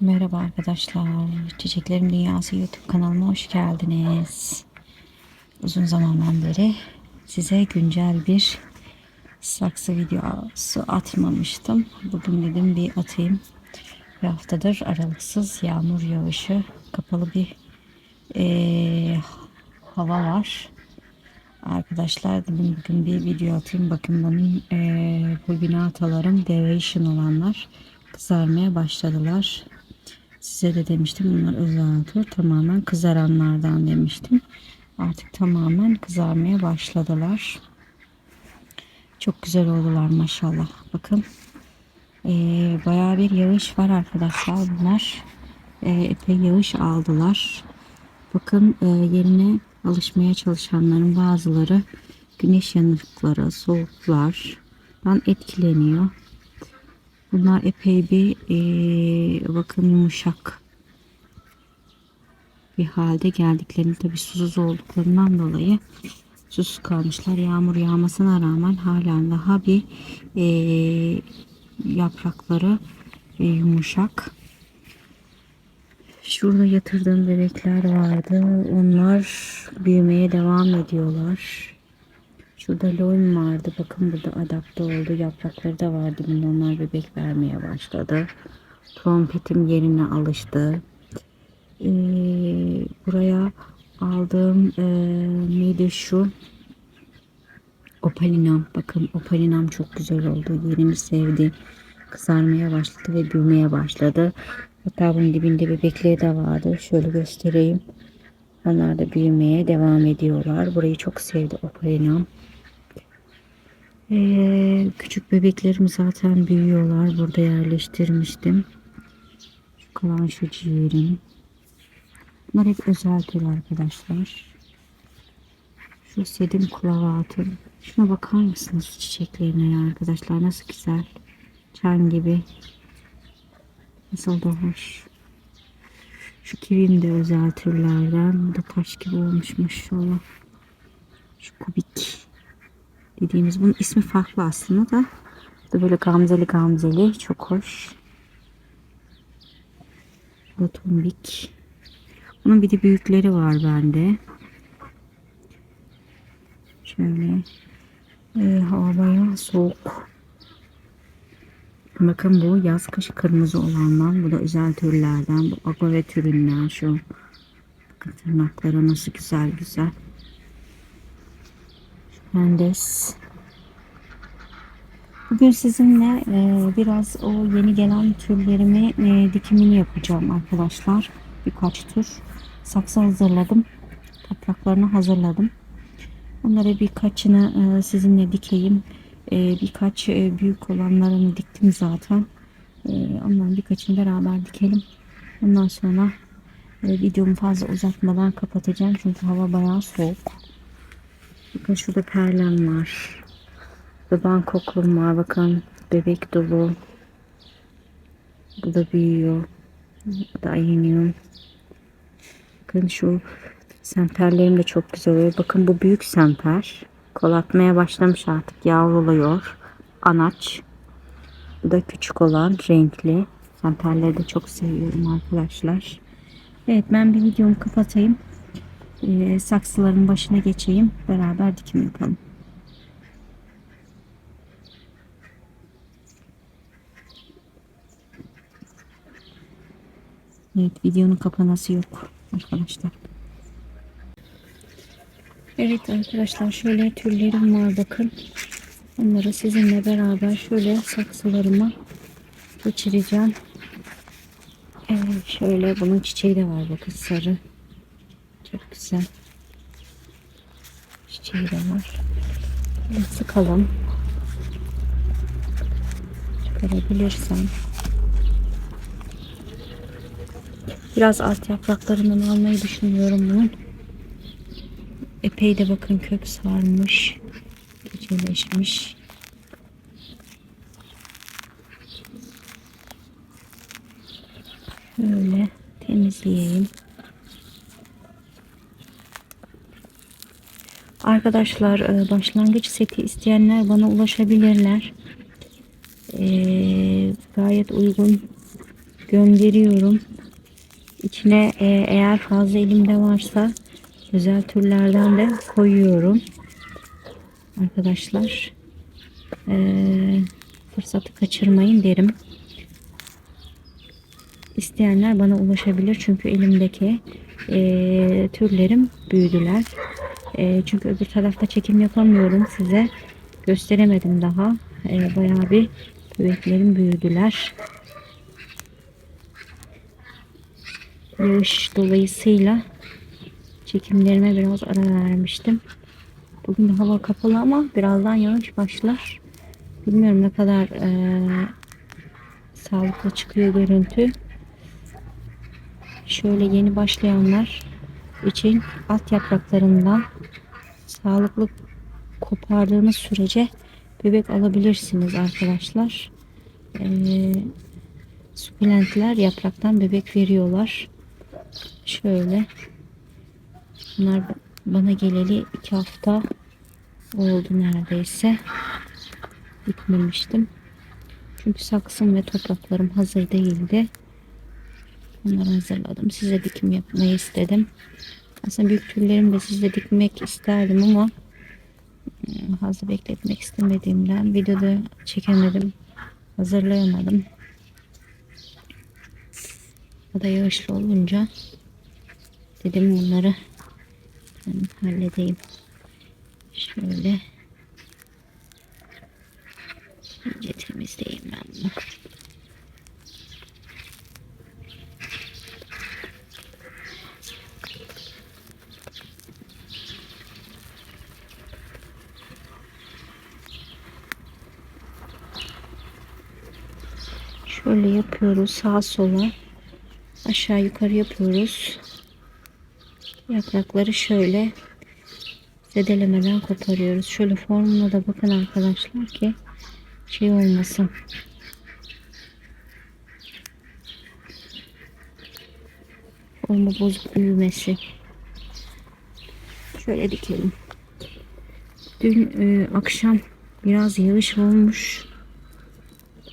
Merhaba arkadaşlar. Çiçeklerim Dünyası YouTube kanalıma hoş geldiniz. Uzun zamandan beri size güncel bir saksı videosu atmamıştım. Bugün dedim bir atayım. Bir haftadır aralıksız yağmur yağışı, kapalı bir eee, hava var. Arkadaşlar dedim bugün bir video atayım. Bakın benim eee bulbinatalarım deviation olanlar kızarmaya başladılar. Size de demiştim bunlar tür tamamen kızaranlardan demiştim. Artık tamamen kızarmaya başladılar. Çok güzel oldular maşallah. Bakın eee bayağı bir yağış var arkadaşlar. Bunlar eee, epey yağış aldılar. Bakın eee, yerine alışmaya çalışanların bazıları güneş yanıkları, soğuklardan etkileniyor. Bunlar epey bir eee, bakın yumuşak bir halde geldiklerini tabi susuz olduklarından dolayı susuz kalmışlar. Yağmur yağmasına rağmen halen daha bir eee, yaprakları e, yumuşak. Şurada yatırdığım bebekler vardı. Onlar büyümeye devam ediyorlar. Şurada loin vardı. Bakın burada adapte oldu. Yaprakları da vardı. Bunda onlar bebek vermeye başladı. Trompetim yerine alıştı. Ee, buraya aldığım ee, neydi şu? Opalinam. Bakın opalinam çok güzel oldu. Yerini sevdi. Kızarmaya başladı ve büyümeye başladı. Hatta bunun dibinde bebekleri de vardı. Şöyle göstereyim. Onlar da büyümeye devam ediyorlar. Burayı çok sevdi opalinam. Ee, küçük bebeklerim zaten büyüyorlar. Burada yerleştirmiştim. Kalan şu ciğerim. Bunlar hep özel tür arkadaşlar. Şu sedim kulavatım. Şuna bakar mısınız çiçeklerine ya arkadaşlar nasıl güzel. Çan gibi. Nasıl da hoş. Şu kivim de özel türlerden. Bu da taş gibi olmuş maşallah. Şu kubik dediğimiz bunun ismi farklı aslında da. Da böyle gamzeli gamzeli. Çok hoş. Bu tombik. Bunun bir de büyükleri var bende. Şöyle. Ee, hava bayağı soğuk. Bakın bu yaz kış kırmızı olanlar. Bu da özel türlerden. Bu agave türünden şu. Bakın tırnakları nasıl güzel güzel. Mendes. Bugün sizinle e, biraz o yeni gelen türlerimi e, dikimini yapacağım arkadaşlar. Birkaç tür saksı hazırladım. Topraklarını hazırladım. Onları birkaçını e, sizinle dikeyim. E, birkaç e, büyük olanlarını diktim zaten. E, onların birkaçını beraber dikelim. Ondan sonra e, videomu fazla uzatmadan kapatacağım. Çünkü hava bayağı soğuk. Bakın şurada perlem var. Ve Bangkoklum var. Bakın bebek dolu. Bu da büyüyor. Bu da yeniyor. Bakın şu semperlerim de çok güzel oluyor. Bakın bu büyük semper. Kol atmaya başlamış artık. Yavruluyor. Anaç. Bu da küçük olan renkli. Semperleri de çok seviyorum arkadaşlar. Evet ben bir videomu kapatayım. Ee, saksıların başına geçeyim. Beraber dikim yapalım. Evet videonun kapanası yok arkadaşlar. Evet arkadaşlar şöyle türlerim var bakın. Onları sizinle beraber şöyle saksılarıma geçireceğim. Evet şöyle bunun çiçeği de var bakın sarı. Çok güzel. Çiçeği de var. Sıkalım. Çıkarabilirsem. Biraz alt yapraklarından almayı düşünüyorum bunun. Epey de bakın kök sarmış. Geceleşmiş. Böyle temizleyeyim. Arkadaşlar e, başlangıç seti isteyenler bana ulaşabilirler. Ee, gayet uygun gönderiyorum. İçine e, eğer fazla elimde varsa özel türlerden de koyuyorum. Arkadaşlar e, fırsatı kaçırmayın derim. İsteyenler bana ulaşabilir çünkü elimdeki e, türlerim büyüdüler. E, çünkü öbür tarafta çekim yapamıyorum size gösteremedim daha. E, bayağı bir bebeklerim büyüdüler. Yağış dolayısıyla çekimlerime biraz ara vermiştim. Bugün hava kapalı ama birazdan yağış başlar. Bilmiyorum ne kadar e, sağlıklı çıkıyor görüntü. Şöyle yeni başlayanlar için alt yapraklarından sağlıklı kopardığınız sürece bebek alabilirsiniz arkadaşlar. Ee, sukulentler yapraktan bebek veriyorlar. Şöyle. Bunlar bana geleli iki hafta oldu neredeyse. Bitmemiştim. Çünkü saksım ve topraklarım hazır değildi. Onları hazırladım. Size dikim yapmayı istedim. Aslında büyük türlerimi de sizle dikmek isterdim ama fazla bekletmek istemediğimden videoda çekemedim. Hazırlayamadım. O da yağışlı olunca dedim bunları ben halledeyim. Şöyle iyice temizleyeyim ben bunu. Şöyle yapıyoruz sağa sola aşağı yukarı yapıyoruz. Yaprakları şöyle zedelemeden koparıyoruz. Şöyle formuna da bakın arkadaşlar ki şey olmasın. Formu bozuk büyümesi. Şöyle dikelim. Dün e, akşam biraz yağış olmuş.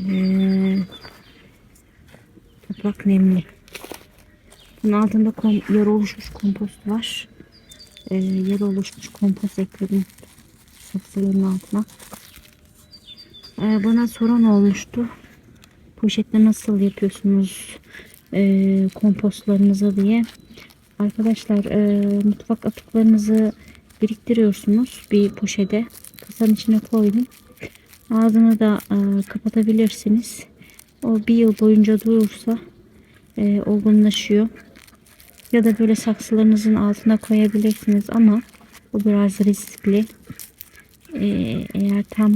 Ee, toprak nemli. Bunun altında kom, yarı oluşmuş kompost var. Ee, yarı oluşmuş kompost ekledim saksıların altına. Ee, bana soran olmuştu. Poşette nasıl yapıyorsunuz e, kompostlarınızı diye. Arkadaşlar e, mutfak atıklarınızı biriktiriyorsunuz bir poşete. Kasanın içine koydum. Ağzını da e, kapatabilirsiniz. O bir yıl boyunca durursa e, olgunlaşıyor. Ya da böyle saksılarınızın altına koyabilirsiniz ama bu biraz riskli. E, eğer tam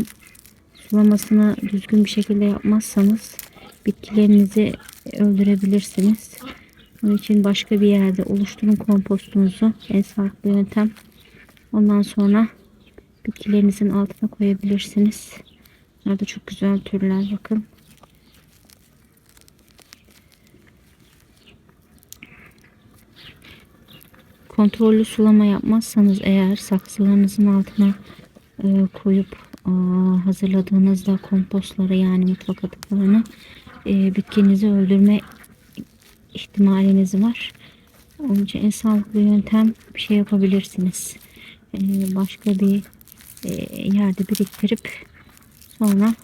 sulamasını düzgün bir şekilde yapmazsanız bitkilerinizi öldürebilirsiniz. Onun için başka bir yerde oluşturun kompostunuzu. En sağlıklı yöntem. Ondan sonra bitkilerinizin altına koyabilirsiniz. Bunlar da çok güzel türler bakın. Kontrollü sulama yapmazsanız eğer saksılarınızın altına e, koyup e, hazırladığınızda kompostları yani mutfak atıklarını e, bitkinizi öldürme ihtimaliniz var. Onun için en sağlıklı yöntem bir şey yapabilirsiniz. E, başka bir e, yerde biriktirip Sonra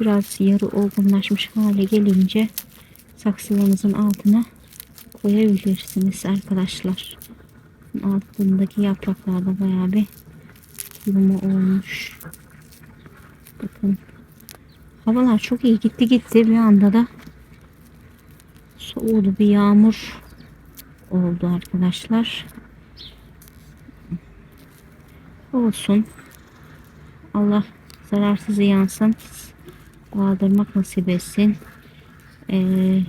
biraz yarı olgunlaşmış hale gelince saksılarınızın altına koyabilirsiniz arkadaşlar. Altındaki yapraklarda bayağı bir kuruma olmuş. Bakın. Havalar çok iyi gitti gitti bir anda da soğudu bir yağmur oldu arkadaşlar. Olsun. Allah zararsız yansın. Kaldırmak nasip etsin. Ee,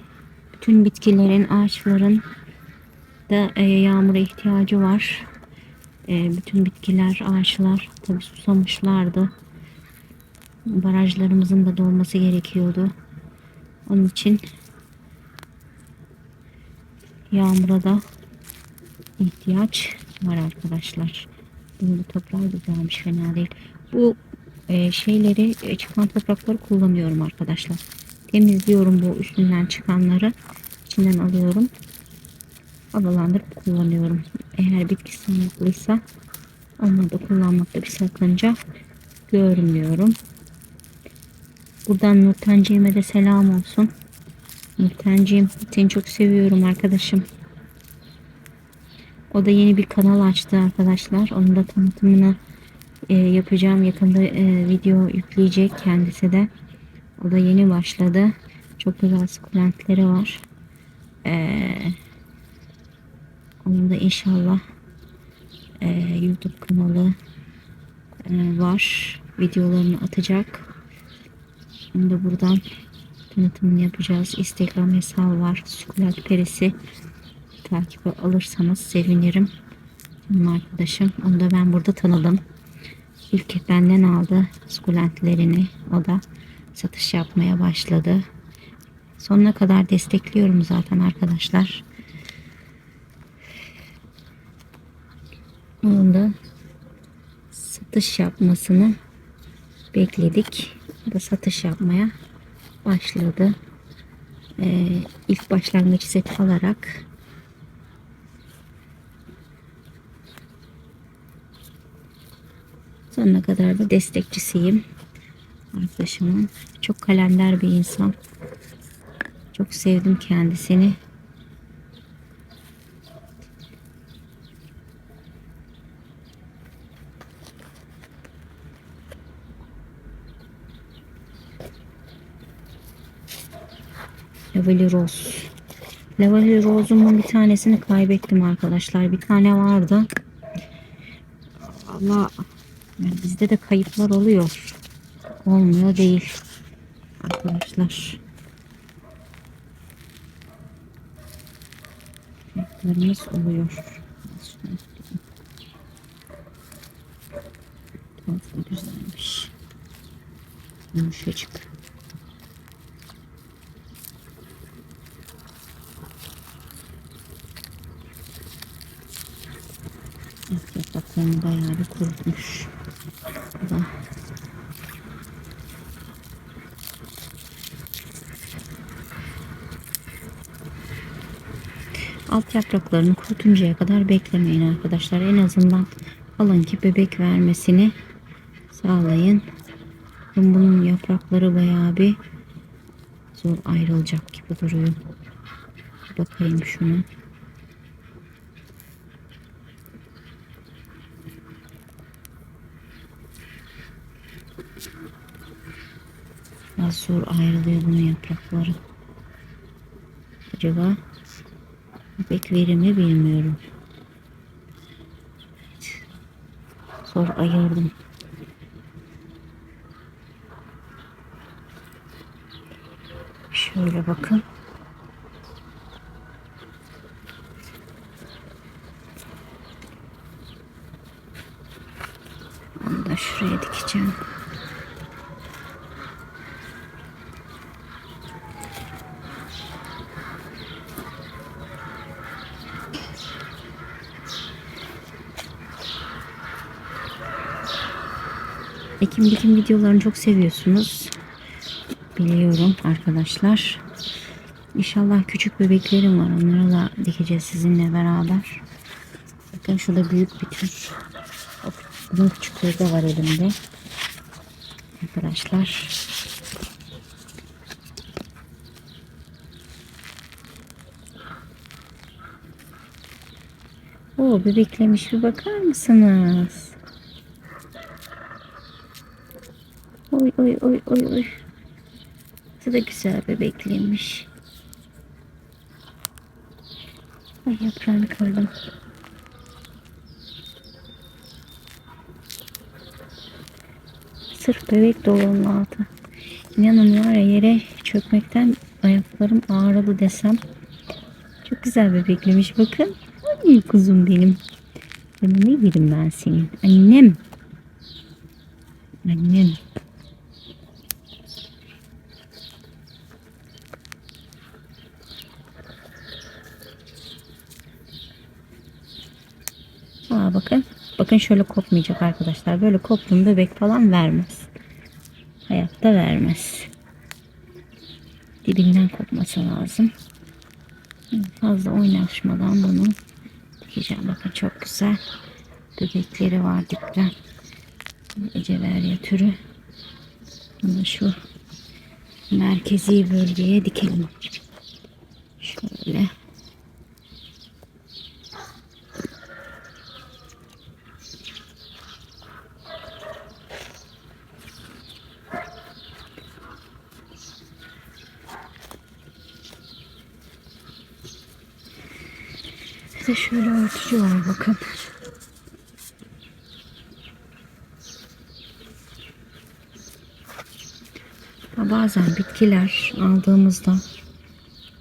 bütün bitkilerin, ağaçların da e, yağmura ihtiyacı var. E, bütün bitkiler, ağaçlar tabi susamışlardı. Barajlarımızın da dolması gerekiyordu. Onun için yağmura da ihtiyaç var arkadaşlar. Böyle toprağı güzelmiş fena değil. Bu e, şeyleri e, çıkan toprakları kullanıyorum arkadaşlar. temizliyorum bu üstünden çıkanları. İçinden alıyorum. Havalandırıp kullanıyorum. Eğer bitki sağlıklıysa onları da kullanmakta bir sakınca görmüyorum. Buradan Nurtenciğime de selam olsun. Nurtenciğim seni çok seviyorum arkadaşım. O da yeni bir kanal açtı arkadaşlar. Onun da tanıtımını e, yapacağım. Yakında e, video yükleyecek kendisi de. O da yeni başladı. Çok güzel sukulentleri var. Ee, onun da inşallah e, YouTube kanalı e, var. Videolarını atacak. Onu da buradan tanıtımını yapacağız. Instagram hesabı var. Sukulent Perisi takibe alırsanız sevinirim. Benim arkadaşım. Onu da ben burada tanıdım. İlk benden aldı sukulentlerini. O da satış yapmaya başladı. Sonuna kadar destekliyorum zaten arkadaşlar. Onun da satış yapmasını bekledik. O da satış yapmaya başladı. Ee, ilk başlangıç set alarak sonuna kadar da destekçisiyim. Arkadaşımın çok kalender bir insan. Çok sevdim kendisini. Lavali Rose. Lavali Rose'umun bir tanesini kaybettim arkadaşlar. Bir tane vardı. Yani bizde de kayıplar oluyor. Olmuyor değil. Arkadaşlar. Kayıplarımız oluyor. Fazla güzelmiş. Yumuşacık. Evet, yapraklarını bayağı bir kurutmuş. Bu da alt yapraklarını kurutuncaya kadar beklemeyin arkadaşlar. En azından alın ki bebek vermesini sağlayın. Bunun yaprakları bayağı bir zor ayrılacak gibi duruyor. Bakayım şunu. Biraz zor ayrılıyor bunun yaprakları. Acaba bebek verir mi bilmiyorum. Zor ayırdım. Şöyle bakın. Onu da şuraya dikeceğim. Ekim dikim videolarını çok seviyorsunuz. Biliyorum arkadaşlar. İnşallah küçük bebeklerim var. Onları da dikeceğiz sizinle beraber. Bakın şurada büyük bir tür. Bunun küçükleri de var elimde. Arkadaşlar. Oo bebeklemiş bir bakar mısınız? Oy oy oy oy. Bu da güzel bebeklemiş. Ay yaprağını kırdım. Sırf bebek dolu onun altı. İnanın var ya yere çökmekten ayaklarım ağrıdı desem. Çok güzel bebeklemiş bakın. Ay kuzum benim. Ben ne yerim ben senin? Annem. Annem. Bakın. Şöyle kopmayacak arkadaşlar. Böyle koptuğunda bebek falan vermez. Hayatta vermez. dibinden kopması lazım. Fazla oynaşmadan bunu dikeceğim. Bakın çok güzel bebekleri var dipten. Eceverya türü. Bunu şu merkezi bölgeye dikelim. Şöyle. Bir de şöyle örtücü var bakın. Ya Bazen bitkiler aldığımızda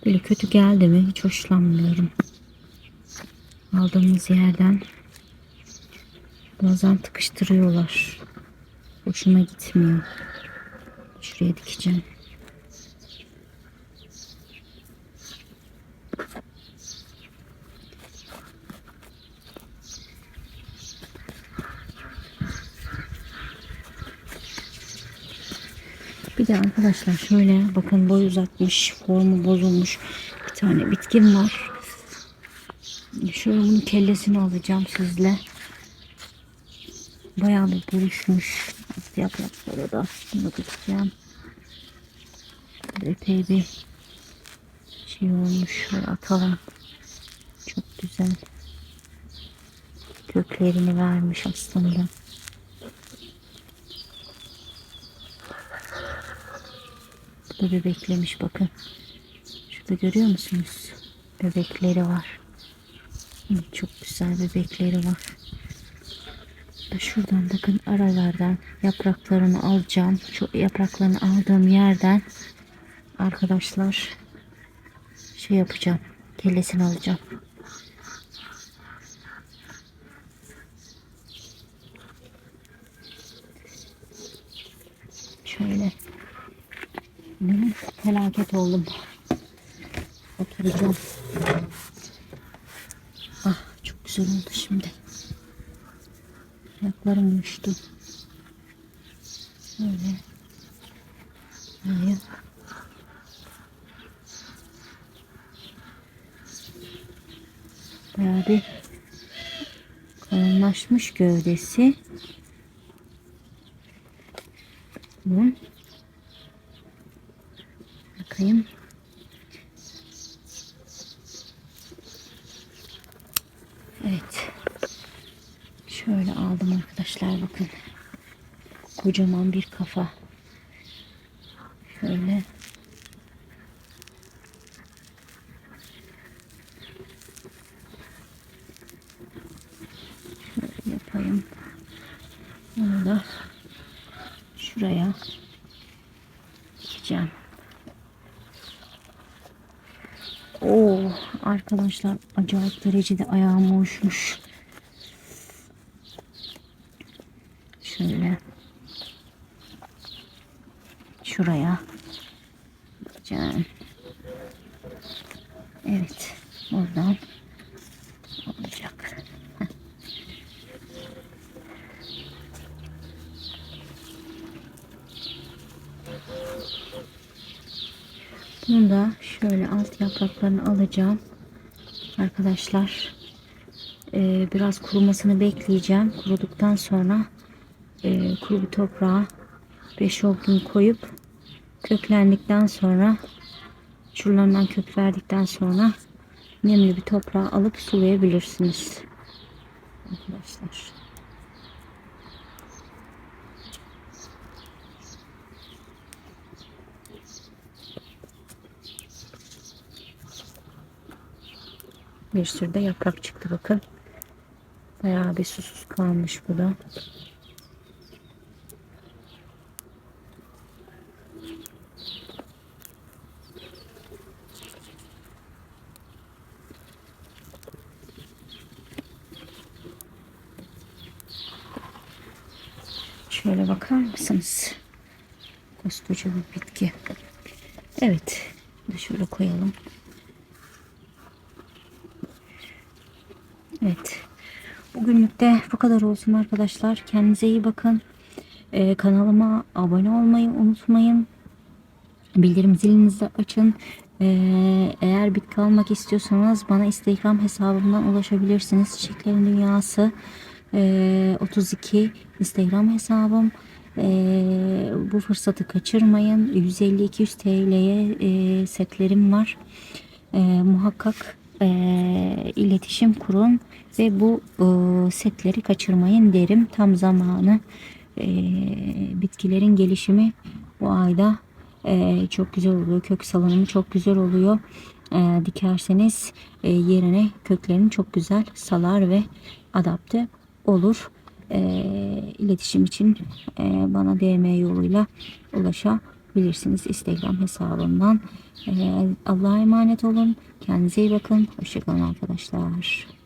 böyle kötü geldi mi hiç hoşlanmıyorum. Aldığımız yerden bazen tıkıştırıyorlar. Hoşuma gitmiyor. Şuraya dikeceğim. Bir de arkadaşlar şöyle bakın boy uzatmış, formu bozulmuş bir tane bitkim var. Şöyle bunun kellesini alacağım sizle. Bayağı bir buruşmuş. Yaprakları da dikeceğim. Epey bir şey olmuş. Şöyle atalım. Çok güzel. Köklerini vermiş aslında. Bu da bebeklemiş bakın. Şurada görüyor musunuz? Bebekleri var. Çok güzel bebekleri var. Da Şuradan bakın aralardan yapraklarını alacağım. Şu yapraklarını aldığım yerden arkadaşlar şey yapacağım. Kellesini alacağım. Şöyle. Felaket oldum. Oturacağım. Ah çok güzel oldu şimdi. Ayaklarım uyuştu. Böyle. Hayır. Bayağı bir kalınlaşmış gövdesi. Bunun Bakayım. Evet. Şöyle aldım arkadaşlar bakın. Kocaman bir kafa. Şöyle yapayım. Bunu da şuraya dikeceğim. Oo arkadaşlar acayip derecede ayağım uyuşmuş. Şöyle şuraya bakacağım. Evet oradan olacak. Heh. Bunu da şöyle alt yapraklarını alacağım. Arkadaşlar Ee, biraz kurumasını bekleyeceğim. Kuruduktan sonra e, kuru bir toprağa 5-10 gün koyup köklendikten sonra şuralarından kök verdikten sonra nemli bir toprağa alıp sulayabilirsiniz. Arkadaşlar. Bir sürü de yaprak çıktı bakın. Bayağı bir susuz kalmış bu da. Şöyle bakar mısınız? Koskoca bir bitki. Evet. Şöyle koyalım. Evet. Bugünlük de bu kadar olsun arkadaşlar. Kendinize iyi bakın. Ee, kanalıma abone olmayı unutmayın. Bildirim zilinizi açın. Ee, eğer bitki almak istiyorsanız bana Instagram hesabımdan ulaşabilirsiniz. Çiçeklerin Dünyası ee, 32 Instagram hesabım. Ee, bu fırsatı kaçırmayın. 150-200 TL'ye e, setlerim var. Ee, muhakkak e, iletişim kurun ve bu e, setleri kaçırmayın derim. Tam zamanı e, bitkilerin gelişimi bu ayda e, çok güzel oluyor. Kök salınımı çok güzel oluyor. E, dikerseniz e, yerine köklerini çok güzel salar ve adapte olur. E, iletişim için e, bana DM yoluyla ulaşabilirsiniz Instagram hesabımdan. E, Allah'a emanet olun. Kendinize iyi bakın. Hoşçakalın arkadaşlar.